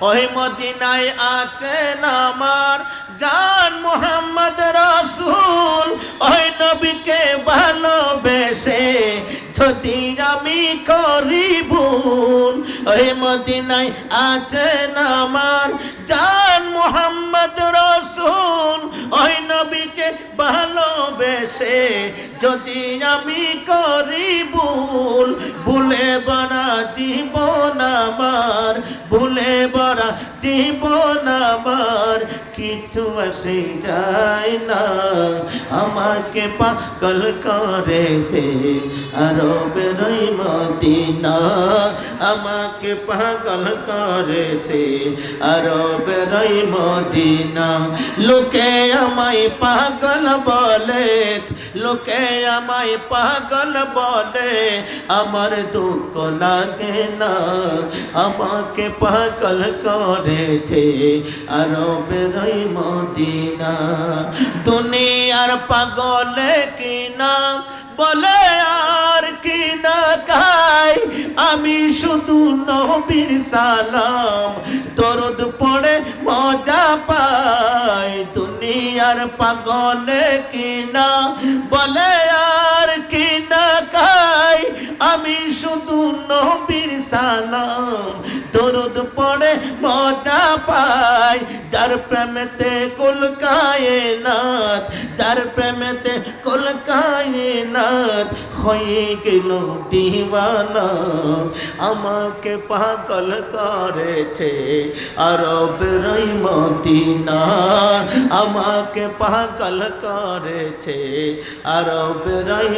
ওই মদিনায় আছেন আমার জান মোহাম্মদ রসুল। ওই নবীকে ভালোবেসে যদি আমি করি ভুল, ওই মদিনায় আছেন আমার জান মোহাম্মদ ভালোবেসে যদি আমি করি ভুল, ভুলে বড়া জীবন আমার, ভুলে বড়া জীবন আমার, কিছু আসে যায় না। আমাকে পাগল করেছে আরও বেরোই মদিনা। আমাকে পাগল করেছে আরও বেরোই মদিনা। লোকে আমায় পাগল বলে। লোকে আমায় পাগল বলে, আমার দুঃখ লাগে না। আমাকে পাগল করেছে আরও বেরোই মদিনা। দুনিয়ার পাগলে কিনা, বলে আর কি না খাই আমি শুধু নবীর সালাম। দরদ পড়ে মজা পায় দুনিয়ার পাগলে কিনা? বলে আর কি আমি শুধু নবীর সালাম। দরদ পড়ে, মজা পাই। যার প্রেমেতে কলকায়ে নাথ যার প্রেমেতে কলকায়ে নাথ হয়ে গেল দিওয়ানা। আমাকে পাগল করেছে আরব রই মদিনা। আমাকে পাগল করেছে আরব রই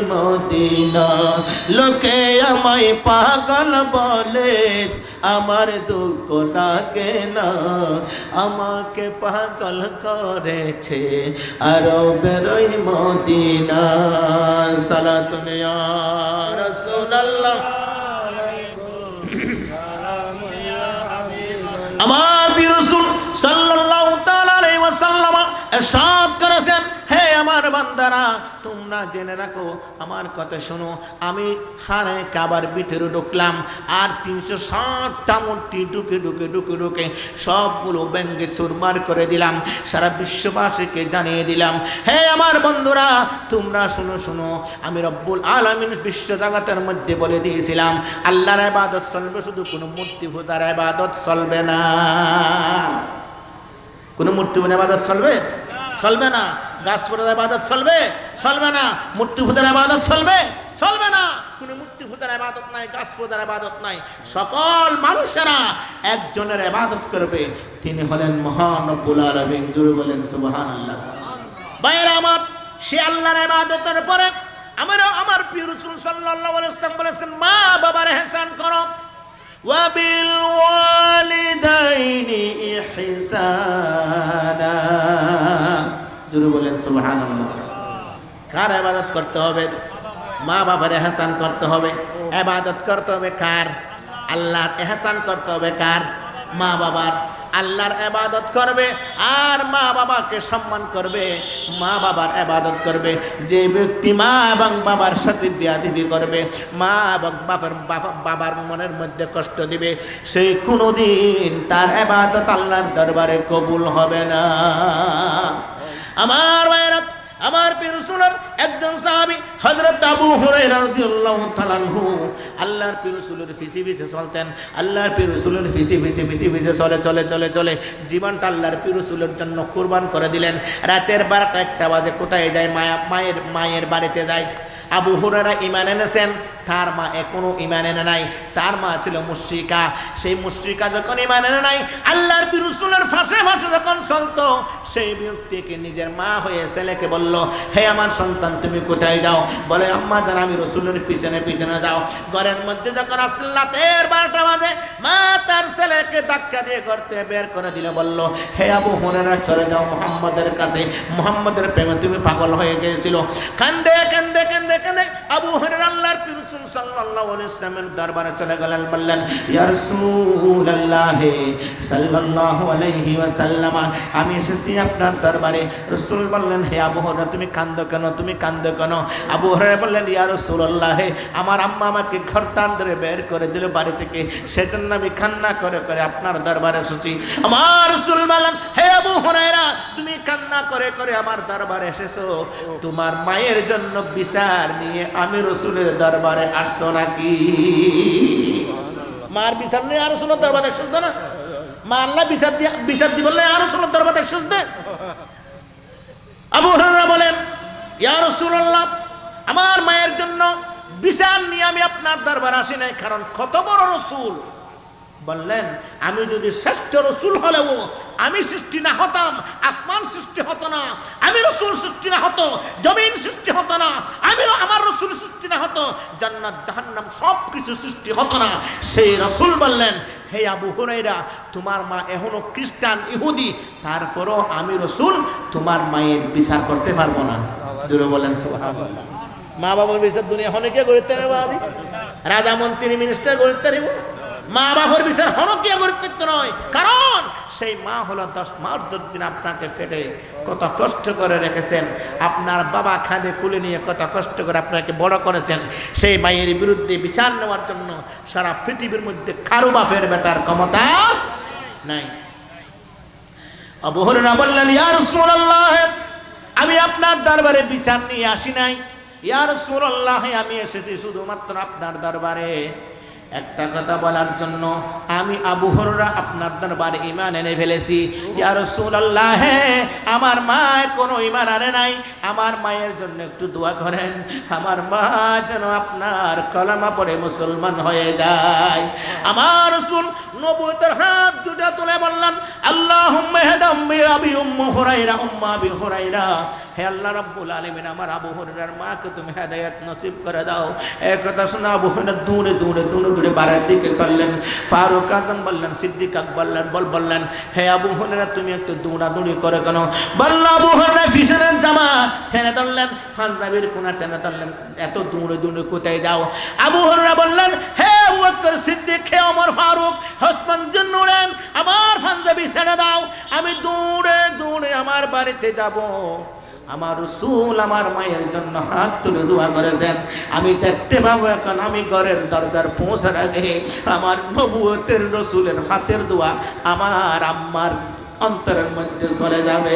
লোকে আমায় পাগল বলে, আমার দুঃখ লাগে না। আমাকে পাগল করেছে আরও বেরোই মদিনা। সালাতুন রাসূলুল্লাহ। আমার বীর রাসূল সাল্লাল্লাহু তাআলা আলাইহি তোমরা জেনে রাখো, আমার কথা শোনো, আমি খানে কাবার ভিতরে ঢুকলাম, আর তিনশো ষাটটা মূর্তি ঢুকে ঢুকে ঢুকে ঢুকে সবগুলো ব্যাঙ্গে চুরমার করে দিলাম, সারা বিশ্ববাসীকে জানিয়ে দিলাম, হে আমার বন্ধুরা, তোমরা শুনো শুনো, আমি রব্বুল আলমিন বিশ্ব জগতের মধ্যে বলে দিয়েছিলাম, আল্লাহর আবাদত চলবে, শুধু কোনো মূর্তি পূজার আবাদত চলবে না। কোনো মূর্তি পূজা আবাদত চলবে? চলবে না। গাছ ফোটার আবাদত চলবে চলবে না। মূর্তি ফোটার আবাদত চলবে চলবে না। কোনো মূর্তি ফোটার আবাদত নাই গাছ ফোটার আবাদত নাই। সকল মানুষেরা একজনের আবাদত করবে। তিনি হলেন মহান রব্বুল আলমিন। বলেন সুবাহান আল্লাহ বাইরে আমার, সে আল্লাহর আবাদতের পরে আমার আমার প্রিয় রসুল সাল্লাল্লাহু আলাইহি বলেছেন, মা বাবার হেসান করো। ওয়াবিল ওয়ালিদাইনি জুড়ে বলেন, সুবহানাল্লাহ। কার ইবাদত করতে হবে? মা বাবার এহসান করতে হবে। ইবাদত করতে হবে কার? আল্লাহর এহসান করতে হবে কার? মা বাবার। আল্লাহর এবাদত করবে আর মা বাবাকে সম্মান করবে। মা বাবার এবাদত করবে। যে ব্যক্তি মা এবং বাবার সাথে বিয়াদিবি করবে, মা এবং বাবার বাবার মনের মধ্যে কষ্ট দিবে সেই কোনোদিন তার এবাদত আল্লাহর দরবারে কবুল হবে না। আমার মায়েরা আমার পিরুসুলের একজন সাহাবি, হযরত আবু আনহু, আল্লাহর পিরুসুলের ফিসি ফিসে চলতেন, আল্লাহর পিরুসুলের ফিসি ফিসি ফিসি ফিসে চলে চলে চলে চলে, জীবনটা আল্লাহর পিরুসুলের জন্য কুরবান করে দিলেন। রাতের বারোটা একটা বাজে, কোথায় যায়? মায়া, মায়ের মায়ের বাড়িতে যায়। আবু হুরারা ইমান এনেছেন তার মা এখনও ইমান এনে নাই, তার মা ছিল মুশ্রিকা। সেই মুশ্রিকা যখন ইমান এনে নাই, আল্লাহর বিরুসুলের ফাঁসে ফাঁসে যখন চলতো, সেই ব্যক্তিকে নিজের মা হয়ে ছেলেকে বলল, হে আমার সন্তান, তুমি কোথায় যাও? বলে, আম্মা জান আমি রসুলের পিছনে পিছনে যাও। ঘরের মধ্যে যখন আসলেন রাতের বারোটা বাজে, মা তার ছেলেকে ধাক্কা দিয়ে করতে বের করে দিলে, বলল, হে আবু হুরেরা চলে যাও মোহাম্মদের কাছে। মোহাম্মদের প্রেমে তুমি পাগল হয়ে গিয়েছিল। কান্দে কান্দে কান্দে কান্দে আবু হরের আল্লাহর পিরসুল সাল্লাল্লাহু আলাইহি ইসলামের দরবারে চলে গেলেন, বললেন ওয়াসাল্লাম, আমি এসেছি আপনার দরবারে। রাসূল বললেন, হে আবু তুমি কান্দো কেন? তুমি কান্দো কেন? আবু বললেন আমার আম্মা আমাকে ঘর বের করে দিল বাড়ি থেকে। সেজন্য আমি কান্না করে করে আপনার দরবারে এসেছি। আমার রাসূল বললেন, হে আবু তুমি কান্না করে করে আমার দরবারে এসেছ। তোমার মায়ের জন্য বিচার নিয়ে আমি রসুলের দরবারে আসছো নাকি? মার বিচার নিয়ে আর শোনার দরবারে এসেছ না? মা আল্লাহ বিচার দিয়ে বিচার আর দরবারে আবু বলেন আমার মায়ের জন্য বিচার নিয়ে আমি আপনার দরবার আসি নাই, কারণ কত বড় রসুল বললেন, আমি যদি শ্রেষ্ঠ রসুল হলেও আমি সৃষ্টি না হতাম, আসমান সৃষ্টি হতো না, আমি রসুল সৃষ্টি না হতো, জমিন সৃষ্টি হতো না আমি আমার রসুল সৃষ্টি না হতো, জান্নাত, জাহান্নাম সব কিছু সৃষ্টি হতো না। সেই রসুল বললেন, হে আবু হুরাইরা তোমার মা এখনও খ্রিস্টান, ইহুদি, তারপরও আমি রসুল, তোমার মায়ের বিচার করতে পারব না। জোরে বলেন মা বাবার বিচার দুনিয়া হনে কে করতে রাজা মন্ত্রী মিনিস্টার করতে মা বাবার বিচার হন কে করতে নয়। কারণ সেই মা হলো দশ মাস দশ দিন আপনাকে ফেটে কত কষ্ট করে রেখেছেন, আপনার বাবা খাঁদে কুলে নিয়ে কত কষ্ট করে আপনাকে বড় করেছেন, সেই মায়ের বিরুদ্ধে বিচার নেওয়ার জন্য সারা পৃথিবীর মধ্যে কারও বাপের বেটার ক্ষমতা নাই। অবহরণা বললেন, ইয়া রাসূলুল্লাহ, আমি আপনার দরবারে বিচার নিয়ে আসি নাই। ইয়া রাসূলুল্লাহ, আমি এসেছি শুধুমাত্র আপনার দরবারে। একটা কথা বলার জন্য আমি আবু হররা আপনার দরবারে ইমান এনে ফেলেছি। ইয়া রাসূলুল্লাহ আমার মা কোনো ইমান আনে নাই। আমার মায়ের জন্য একটু দোয়া করেন। আমার মা যেন আপনার কলামা পড়ে মুসলমান হয়ে যায়। আমার রাসূল নবুয়তের হাত দুটা তুলে বললেন, আল্লাহুম্মা হাদাম্মি আবি উম্মু হুরাইরা উম্মা আবি হুরাইরা হে আল্লাহ রাব্বুল আলামিন, আমার আবু হুরায়রার মাকে তুমি হেদায়েত নসিব করে দাও। এক কথা শোনা আবু হুরায়রা দূরে দূরে দূরে দূরে বাড়ির দিকে চললেন। ফারুক আজম বললেন, সিদ্দিক আকবর বললেন, বল বললেন, হে আবু হুরায়রা, তুমি একটু দৌড়াদৌড়ি করে কেন? বলল, আবু হুরায়রা ফিসনের জামা। টেনে ধরলেন, পাঞ্জাবির কোনা টেনে ধরলেন, এত দূরে দূরে কোথায় যাও? আবু হুরায়রা বললেন, হে আবু বকর সিদ্দিক, হে ওমর ফারুক ওসমান জুন্নুরেন, আমার পাঞ্জাবি ছেড়ে দাও, আমি দৌড়ে দৌড়ে আমার বাড়িতে যাব। আমার রসুল আমার মায়ের জন্য হাত তুলে দোয়া করেছেন। আমি দেখতে পাবো এখন আমি ঘরের দরজার পৌঁছার আগে আমার নবুয়তের রসুলের হাতের দোয়া আমার আম্মার অন্তরের মধ্যে চলে যাবে।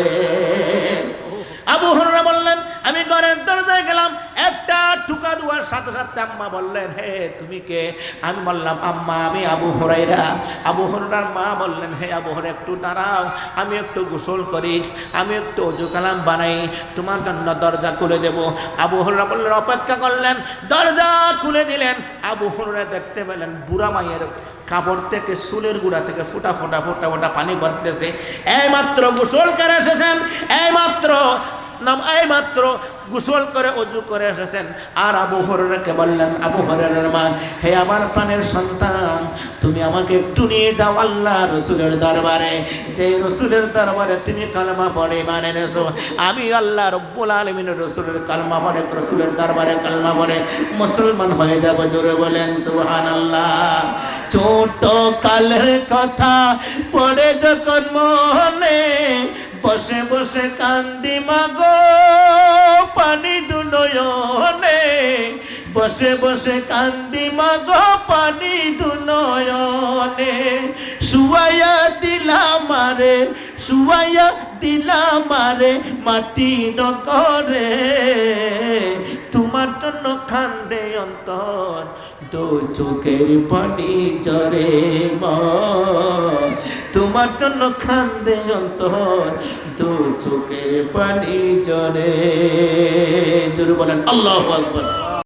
আবু হররা বললেন আমি ঘরের দরজায় গেলাম, একটা টুকা দুয়ার, সাথে সাথে আম্মা বললেন, হে, তুমি কে? আমি বললাম, আম্মা, আমি আবু হরাইরা আবু হরার মা বললেন, হে আবু হর একটু দাঁড়াও, আমি একটু গোসল করি, আমি একটু অজু কালাম বানাই, তোমার জন্য দরজা খুলে দেব। আবু হররা বললেন, অপেক্ষা করলেন? দরজা খুলে দিলেন। আবু হররা দেখতে পেলেন, বুড়া মায়ের কাপড় থেকে, চুলের গুড়া থেকে ফুটা ফুটা ফুটা ফুটা পানি ভরতেছে এইমাত্র গোসল করে এসেছেন, এইমাত্র নাম এইমাত্র গোসল করে অজু করে এসেছেন। আর আবু হরেরকে বললেন, আবু হরের মা, হে আমার প্রাণের সন্তান, তুমি আমাকে একটু নিয়ে যাও আল্লাহ রসুলের দরবারে। যে রসুলের দরবারে তুমি কালমা পড়ে মানে নেছো আমি আল্লাহ রব্বুল আলমিনের রসুলের কালমা পড়ে, রসুলের দরবারে কালমা পড়ে, মুসলমান হয়ে যাব জোরে বলেন সুহান আল্লাহ ছোট কালের কথা পড়ে যখন মনে বসে বসে কান্দি মাগো, পানি দুনয়নে বসে বসে কান্দি মাগো, পানি দুনয়নে শুয়াইয়া দিলা মারে শুয়াইয়া দিলা মারে, মাটি নকরে তোমার জন্য খান্দে অন্তর, দো চোখের পানি জরে মা তোমার জন্য খান্দে অন্তর দু চোখের পানি জরে জোরে বলেন আল্লাহ আকবর।